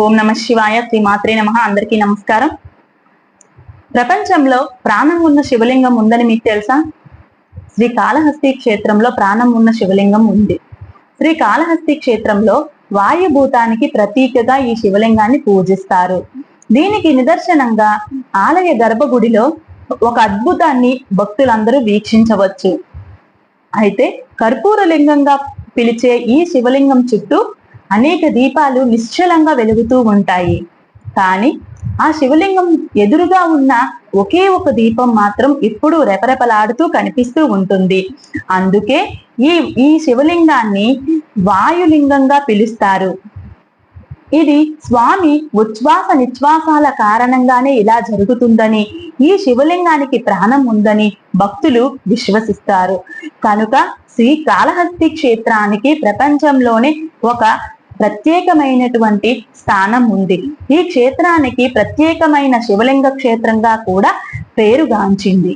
ఓం నమ శివాయ శ్రీ మాత్రే నమ. అందరికీ నమస్కారం. ప్రపంచంలో ప్రాణం ఉన్న శివలింగం ఉందని మీకు తెలుసా? శ్రీ కాళహస్తి క్షేత్రంలో ప్రాణం ఉన్న శివలింగం ఉంది. శ్రీ కాళహస్తి క్షేత్రంలో వాయుభూతానికి ప్రతీకగా ఈ శివలింగాన్ని పూజిస్తారు. దీనికి నిదర్శనంగా ఆలయ గర్భగుడిలో ఒక అద్భుతాన్ని భక్తులందరూ వీక్షించవచ్చు. అయితే కర్పూర లింగంగా పిలిచే ఈ శివలింగం చుట్టూ అనేక దీపాలు నిశ్చలంగా వెలుగుతూ ఉంటాయి. కానీ ఆ శివలింగం ఎదురుగా ఉన్న ఒకే ఒక దీపం మాత్రం ఎప్పుడూ రెపరెపలాడుతూ కనిపిస్తూ ఉంటుంది. అందుకే ఈ ఈ శివలింగాన్ని వాయులింగంగా పిలుస్తారు. ఇది స్వామి ఉచ్ఛ్వాస నిశ్వాసాల కారణంగానే ఇలా జరుగుతుందని ఈ శివలింగానికి ప్రాణం ఉందని భక్తులు విశ్వసిస్తారు. కనుక శ్రీ కాళహస్తి క్షేత్రానికి ప్రపంచంలోనే ఒక ప్రత్యేకమైనటువంటి స్థానం ఉంది. ఈ క్షేత్రానికి ప్రత్యేకమైన శివలింగ క్షేత్రంగా కూడా పేరుగాంచింది.